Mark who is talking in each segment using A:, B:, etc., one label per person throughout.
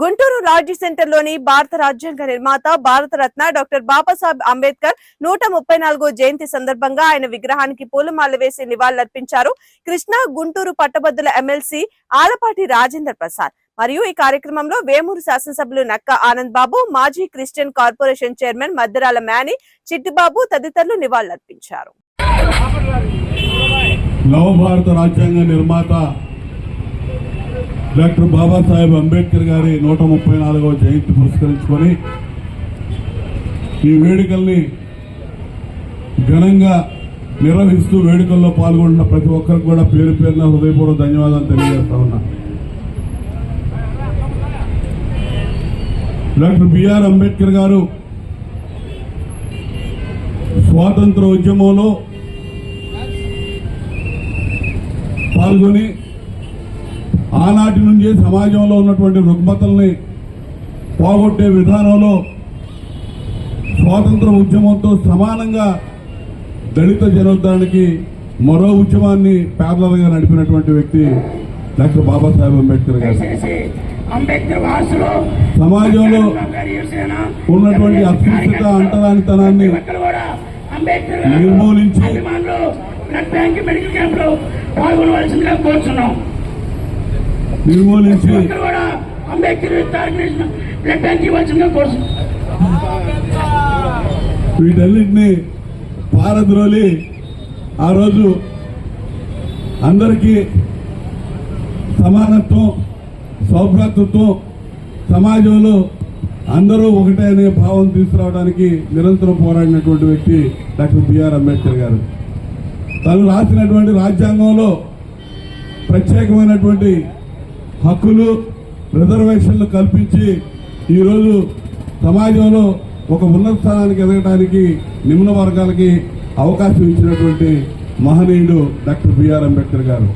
A: గుంటూరు రాజ్య సెంటర్లోని భారత రాజ్యాంగ నిర్మాత భారత రత్న డాక్టర్ బాబాసాహెబ్ అంబేద్కర్ నూట ముప్పై నాలుగో జయంతి సందర్భంగా ఆయన విగ్రహానికి పూలమాల వేసి నివాళులర్పించారు. కృష్ణా గుంటూరు పట్టభద్రుల ఎమ్మెల్సీ ఆలపాటి రాజేంద్ర ప్రసాద్. మరియు ఈ కార్యక్రమంలో వేమూరు శాసనసభ్యులు నక్క ఆనంద్ బాబు మాజీ క్రిస్టియన్ కార్పొరేషన్ చైర్మన్ మద్దరాల మేని చిట్టిబాబు తదితరులు నివాళులర్పించారు.
B: నవభారత రాజ్యాంగ నిర్మాత డాక్టర్ బాబాసాహెబ్ అంబేద్కర్ గారి నూట ముప్పై నాలుగవ జయంతి పురస్కరించుకొని ఈ వేడుకల్ని ఘనంగా నిర్వహిస్తూ వేడుకల్లో పాల్గొంటున్న ప్రతి ఒక్కరికి కూడా పేరు పేరున హృదయపూర్వక ధన్యవాదాలు తెలియజేస్తా ఉన్నా. డాక్టర్ బిఆర్ అంబేద్కర్ గారు స్వాతంత్ర ఉద్యమంలో పాల్గొని ఆనాటి నుండి సమాజంలో ఉన్నటువంటి రుగ్మతల్ని పోగొట్టే విధానంలో స్వాతంత్ర ఉద్యమంతో సమానంగా దళిత జనోద్ధరణకి మరో ఉద్యమాన్ని ప్యారలర్గా నడిపినటువంటి వ్యక్తి డాక్టర్ బాబాసాహెబ్ అంబేద్కర్ గారు. సమాజంలో ఉన్నటువంటి అస్పృశ్యత అంటరానితనాన్ని నిర్మూలించి
C: బ్లడ్ బ్యాంక్ మెడికల్ క్యాంప్లో పాల్గొనవలసిందిగా కోరుతున్నాం
B: నిర్మూలించి
C: ఒక్కరు కూడా అంబేద్కర్ ఆర్గనైజేషన్ బ్లడ్ బ్యాంక్ ఇవ్వాల్సిందిగా కోరుతున్నాం.
B: వీటన్నిటిని పారద్రోలి ఆ రోజు అందరికీ సమానత్వం సౌభ్రాతృత్వం సమాజంలో అందరూ ఒకటే అనే భావం తీసుకురావడానికి నిరంతరం పోరాడినటువంటి వ్యక్తి డాక్టర్ బిఆర్ అంబేద్కర్ గారు. తను రాసినటువంటి రాజ్యాంగంలో ప్రత్యేకమైనటువంటి హక్కులు రిజర్వేషన్లు కల్పించి ఈరోజు సమాజంలో ఒక ఉన్నత స్థానానికి ఎదగడానికి నిమ్న వర్గాలకి అవకాశం ఇచ్చినటువంటి మహనీయుడు డాక్టర్ బిఆర్ అంబేద్కర్ గారు.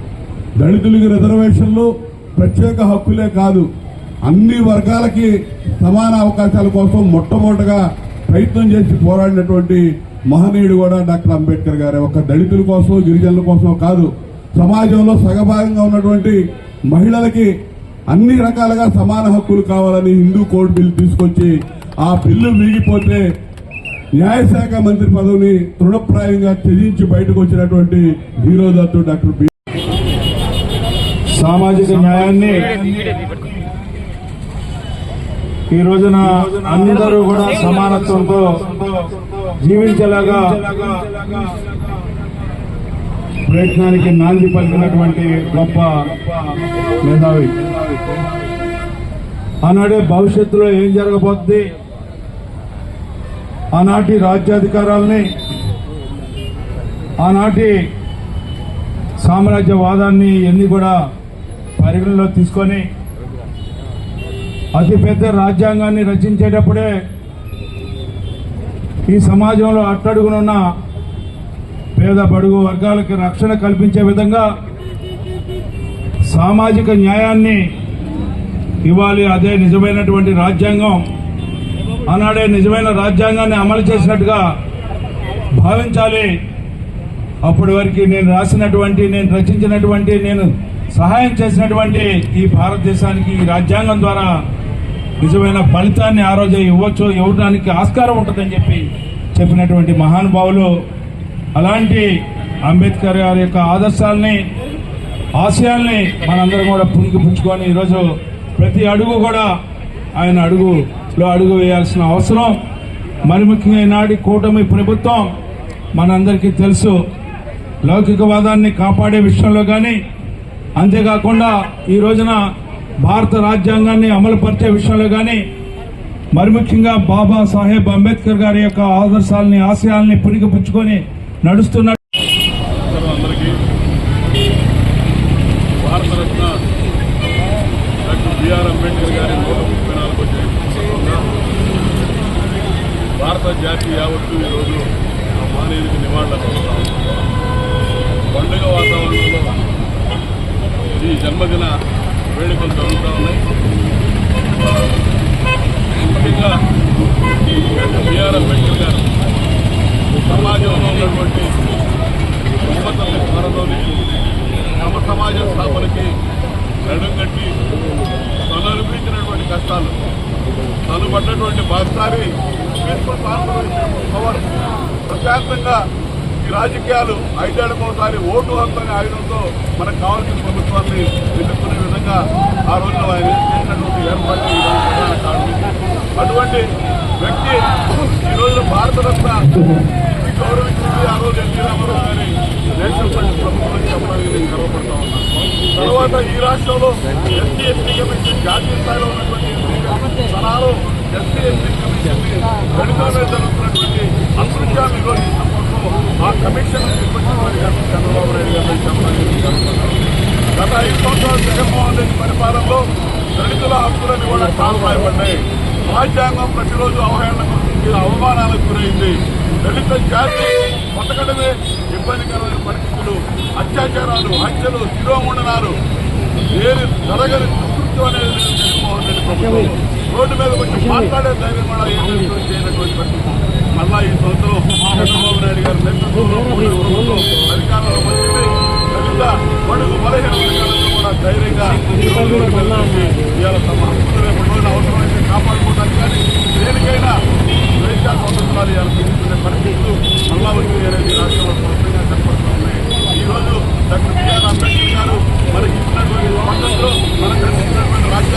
B: దళితులకి రిజర్వేషన్లు ప్రత్యేక హక్కులే కాదు అన్ని వర్గాలకి సమాన అవకాశాల కోసం మొట్టమొదటగా ప్రయత్నం చేసి పోరాడినటువంటి మహనీయుడు కూడా డాక్టర్ అంబేద్కర్ గారే. ఒక దళితుల కోసం గిరిజనుల కోసం కాదు సమాజంలో సగభాగంగా ఉన్నటువంటి మహిళలకి అన్ని రకాలుగా సమాన హక్కులు కావాలని హిందూ కోడ్ బిల్ తీసుకొచ్చి ఆ బిల్లు వీగిపోతే న్యాయశాఖ మంత్రి పదవిని తృణప్రాయంగా త్యజించి బయటకు వచ్చినటువంటి హీరో దత్తు డాక్టర్ బి
D: సామాజిక న్యాయాన్ని ఈ రోజున అందరూ కూడా సమానత్వంతో జీవించేలాగా ప్రయత్నానికి నాంది పలికినటువంటి గొప్ప మేధావి. ఆనాడే భవిష్యత్తులో ఏం జరగబోద్ది? ఆనాటి రాజ్యాధికారాల్ని ఆనాటి సామ్రాజ్యవాదాన్ని ఎన్ని కూడా పరిగణలో తీసుకొని అతిపెద్ద రాజ్యాంగాన్ని రచించేటప్పుడే ఈ సమాజంలో అట్టడుగునున్న పేద బడుగు వర్గాలకు రక్షణ కల్పించే విధంగా సామాజిక న్యాయాన్ని ఇవ్వాలి. అదే నిజమైనటువంటి రాజ్యాంగం. ఆనాడే నిజమైన రాజ్యాంగాన్ని అమలు చేసినట్టుగా భావించాలి. అప్పటి వరకు నేను రాసినటువంటి నేను రచించినటువంటి నేను సహాయం చేసినటువంటి ఈ భారతదేశానికి ఈ రాజ్యాంగం ద్వారా నిజమైన ఫలితాన్ని ఆ రోజు ఇవ్వచ్చు. ఇవ్వడానికి ఆస్కారం ఉంటుందని చెప్పి చెప్పినటువంటి మహానుభావులు అలాంటి అంబేద్కర్ గారి యొక్క ఆదర్శాలని ఆశయాల్ని మనందరం కూడా పుణికి పుచ్చుకొని ఈరోజు ప్రతి అడుగు కూడా ఆయన అడుగులో అడుగు వేయాల్సిన అవసరం. మరి ముఖ్యంగా ఈనాటి కూటమి ప్రభుత్వం మనందరికీ తెలుసు లౌకికవాదాన్ని కాపాడే విషయంలో కానీ అంతేకాకుండా ఈ రోజున భారత రాజ్యాంగాన్ని అమలుపరిచే విషయంలో కానీ మరి ముఖ్యంగా బాబా సాహెబ్ అంబేద్కర్ గారి యొక్క ఆదర్శాలని ఆశయాల్ని పుణికిపుచ్చుకొని నడుస్తున్న
B: అందరికీ భారతరత్న డాక్టర్ బిఆర్ అంబేద్కర్ గారి నూట ముప్పై నాలుగో సందర్భంగా భారత జాతి యావత్తు ఈరోజు ఆ మానవుడికి నివాళులర్పిస్తాం పండుగ వాతావరణంలో ఈ జన్మదిన వేడుకలు జరుగుతూ ఉన్నాయి. ముఖ్యంగా బిఆర్ అంబేద్కర్ గారు సమాజంలో ఉన్నటువంటి రుగ్మతల్ని పారదోలి తమ సమాజ స్థాపనకి నడుం కట్టి తను అనుభవించినటువంటి కష్టాలు మరోసారి మున్సిపల్ కార్పొరేషన్ పవర్ ప్రశాంతంగా ఈ రాజకీయాలు ఐదేళ్ళ మరోసారి ఓటు హక్కు ఆయుధంతో మనకు కావాల్సిన ప్రభుత్వాన్ని ఎదుర్కొనే విధంగా ఆ రోజున ఆయన చేసినటువంటి ఏర్పాటు అటువంటి వ్యక్తి ఈ రోజున భారతరత్న గౌరవించింది ఆ రోజు ఎన్టీ రామారావు గారి నేషనల్ ఫ్రంట్ ప్రభుత్వం చెప్పడానికి నేను గర్వపడతా ఉన్నాను తర్వాత ఈ రాష్ట్రంలో ఎస్సీ ఎస్టీ కమిషన్ జాతీయ స్థాయిలో ఉన్నటువంటి ఎస్సీ ఎస్సీ ఎస్టీ కమిషన్ దళితుల జరుగుతున్నటువంటి అకృత్యాలు నిరోధించడం కోసం ఆ కమిషన్ చంద్రబాబు నాయుడు గారు గత ఐదు జగన్మోహన్ రెడ్డి పరిపాలనలో దళితుల హక్కులను కూడా కాల్పాయబడ్డాయి రాజ్యాంగం ప్రతిరోజు అవహేళనకు గురించి అవమానాలకు గురైంది దళిత జాతి బతకడమే ఇబ్బందికరమైన పరిస్థితులు అత్యాచారాలు హత్యలు శిరోముండనాలు ఏది జరగని దుర్కృత్యం అనేది జగన్మోహన్ రెడ్డి ప్రభుత్వం రోడ్డు మీద వచ్చి మాట్లాడే ధైర్యం కూడా చేయనటువంటి పరిస్థితి. మళ్ళా ఈ సంవత్సరం చంద్రబాబు నాయుడు గారి నేతృత్వంలో ప్రభుత్వం అధికారంలో వచ్చింది దళిత బడుగు బలహీన వర్గాలను కూడా ధైర్యంగా ఇవాళ తమ హక్కులు రేపు రోజున అవసరమైతే కాపాడుకోవడానికి కానీ